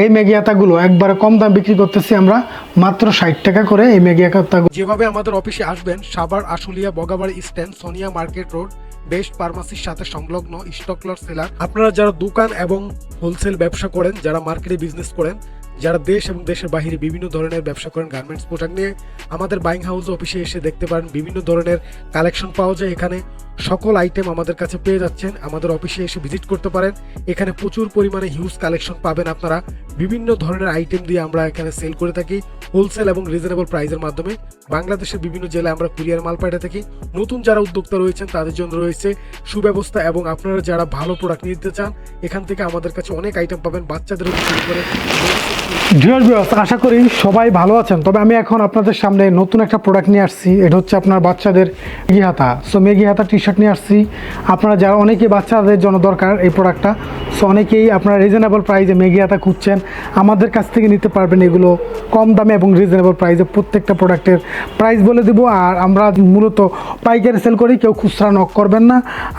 এই ম্যাগি আতাগুলো একবারে কম দাম বিক্রি করতেছি আমরা মাত্র ষাট টাকা করে এই ম্যাগি আতাগুলো। যেভাবে আমাদের অফিসে আসবেন, Savar, Ashulia, Bogabari stand Sonia market road, best ফার্মাসির সাথে সংলগ্ন স্টকলর সেলার। আপনারা যারা দোকান এবং হোলসেল ব্যবসা করেন, যারা মার্কেটে বিজনেস করেন, যারা দেশ এবং দেশের বাহিরে বিভিন্ন ধরনের ব্যবসা করেন গার্মেন্টস পোশাক নিয়ে আমাদের বাইং হাউস অফিসে এসে দেখতে পারেন, বিভিন্ন ধরনের কালেকশন পাওয়া যায় এখানে। সকল আইটেম আমাদের কাছে পেয়ে যাচ্ছেন। আমাদের অফিসে এসে ভিজিট করতে পারেন। এখানে প্রচুর পরিমাণে হিউজ কালেকশন পাবেন আপনারা। বিভিন্ন ধরনের আইটেম দিয়ে আমরা এখানে সেল করে থাকি। হোলসেল এবং রিজনেবল প্রাইসের মাধ্যমে। বাংলাদেশের বিভিন্ন জেলায় আমরা কুরিয়ার মাল পাঠিয়ে থাকি। নতুন যারা উদ্যোক্তা রয়েছেন, তাদের জন্য রয়েছে সুব্যবস্থা এবং আপনারা যারা ভালো প্রোডাক্ট নিতে চান, এখান থেকে আমাদের কাছে অনেক আইটেম পাবেন। বাচ্চাদের করে। আশা করি সবাই ভালো আছেন। তবে আমি এখন আপনাদের সামনে নতুন একটা প্রোডাক্ট নিয়ে আসছি। এটা হচ্ছে আপনার বাচ্চাদের মেগি হাতা। সো মেগি হাতা টি শার্ট নিয়ে আসছি। আপনারা যারা অনেকেই বাচ্চাদের জন্য দরকার এই প্রোডাক্টটা সো অনেকেই আপনারা রিজনেবল প্রাইসে হাতা খুঁজছেন। আমাদের কাছ থেকে নিতে পারবেন এগুলো কম দামে এবং রিজনেবল প্রাইসে প্রত্যেকটা প্রোডাক্টের প্রাইস বলে দেবো। আর আমরা মূলত পাইকারি সেল করি, কেউ খুচরা নক করবেন না।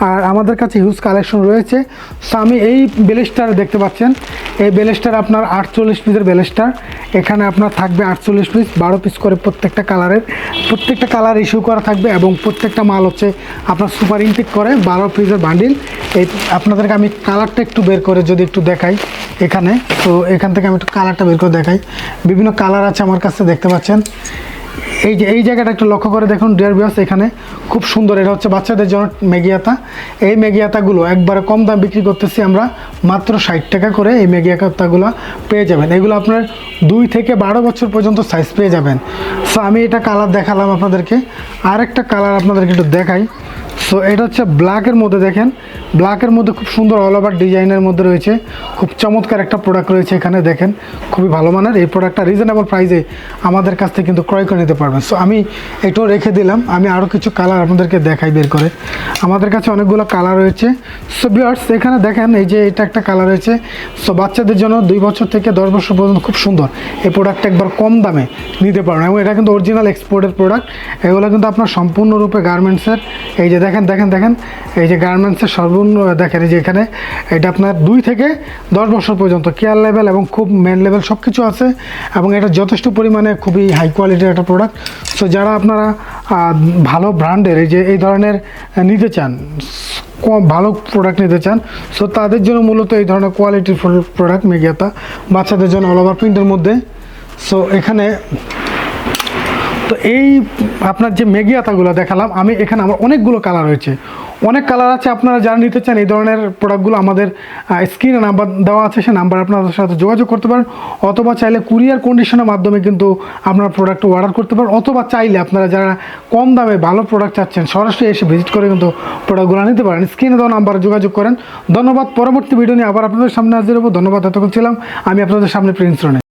আর আমাদের কাছে হিউজ কালেকশন রয়েছে। সো আমি এই বেলেস্টার দেখতে পাচ্ছেন। এই বেলেস্টার আপনার আটচল্লিশ পিসের বেলেস্টার। এখানে আপনার থাকবে আটচল্লিশ পিস বারো পিস করে প্রত্যেকটা কালারের প্রত্যেকটা কালার ইস্যু করা থাকবে এবং প্রত্যেকটা মাল হচ্ছে আপনার সুপার ইনটেক করে, বারো পিসের বান্ডিল এই আপনাদেরকে আমি কালারটা একটু বের করে যদি একটু দেখাই এখানে। তো এখান থেকে আমি একটু কালারটা বের করে দেখাই। বিভিন্ন কালার আছে আমার কাছে, দেখতে পাচ্ছেন? এই যে, এই জায়গাটা একটু লক্ষ্য করে দেখুন ডিয়ার বিয়াস এখানে খুব সুন্দর। এটা হচ্ছে বাচ্চাদের জন্য ম্যাগিয়াতা এই ম্যাগিয়াতাগুলো একবারে কম দাম বিক্রি করতেছি আমরা মাত্র ষাট টাকা করে এই ম্যাগিয়াতাগুলো পেয়ে যাবেন। এগুলো আপনার দুই থেকে বারো বছর পর্যন্ত সাইজ পেয়ে যাবেন। সো আমি এটা কালার দেখালাম আপনাদেরকে। আরেকটা কালার আপনাদেরকে একটু দেখাই। সো এটা হচ্ছে ব্ল্যাকের মধ্যে দেখেন। ব্ল্যাকের মধ্যে খুব সুন্দর অল ওভার ডিজাইনের মধ্যে রয়েছে। খুব চমৎকার একটা প্রোডাক্ট রয়েছে এখানে দেখেন। খুবই ভালো মানের। এই প্রোডাক্টটা রিজনেবল প্রাইসে আমাদের কাছ থেকে কিন্তু ক্রয় করে নিতে পারবেন। সো আমি এটাও রেখে দিলাম। আমি আরও কিছু কালার আপনাদেরকে দেখাই বের করে। আমাদের কাছে অনেকগুলো কালার রয়েছে। সো বিয়ার্স এখানে দেখেন এই যে এটা একটা কালার রয়েছে। সো বাচ্চাদের জন্য দুই বছর থেকে দশ বছর পর্যন্ত খুব সুন্দর। এই প্রোডাক্টটা একবার কম দামে নিতে পারবেন। এবং এটা কিন্তু অরিজিনাল এক্সপোর্টের প্রোডাক্ট এগুলো কিন্তু আপনার সম্পূর্ণরূপে গার্মেন্টসের এই যে দেখেন দেখেন দেখেন দেখেন, এই যে গার্মেন্টসের সর্বনিম্ন দেখেন, এই যে এখানে, এটা আপনার দুই থেকে দশ বছর পর্যন্ত কেয়ার লেভেল এবং খুব মেন লেভেল সব কিছু আছে এবং এটা যথেষ্ট পরিমাণে খুবই হাই কোয়ালিটির একটা প্রোডাক্ট সো যারা আপনারা ভালো ব্র্যান্ডের এই যে এই ধরনের নিতে চান ভালো প্রোডাক্ট নিতে চান সো তাদের জন্য মূলত এই ধরনের কোয়ালিটির প্রোডাক্ট মেগিয়াতা বাচ্চাদের জন্য অল ওভার প্রিন্টের মধ্যে। সো এখানে তো এই আপনার যে ম্যাগি আতাগুলো দেখালাম, আমি এখানে আমার অনেকগুলো কালার রয়েছে। অনেক কালার আছে, আপনারা যারা নিতে চান এই ধরনের প্রোডাক্টগুলো আমাদের স্ক্রিনে নাম্বার দেওয়া আছে সে নাম্বার আপনাদের সাথে যোগাযোগ করতে পারেন। অথবা চাইলে কুরিয়ার কন্ডিশনের মাধ্যমে কিন্তু আপনার প্রোডাক্ট অর্ডার করতে পারেন। অথবা চাইলে আপনারা যারা কম দামে ভালো প্রোডাক্ট চাচ্ছেন, সরাসরি এসে ভিজিট করে কিন্তু প্রোডাক্টগুলো নিতে পারেন। স্ক্রিনে দেওয়া নাম্বারে যোগাযোগ করেন। ধন্যবাদ, পরবর্তী ভিডিও নিয়ে আবার আপনাদের সামনে হাজির হব। ধন্যবাদ, এতক্ষণ ছিলাম। আমি আপনাদের সামনে প্রিন্স রনে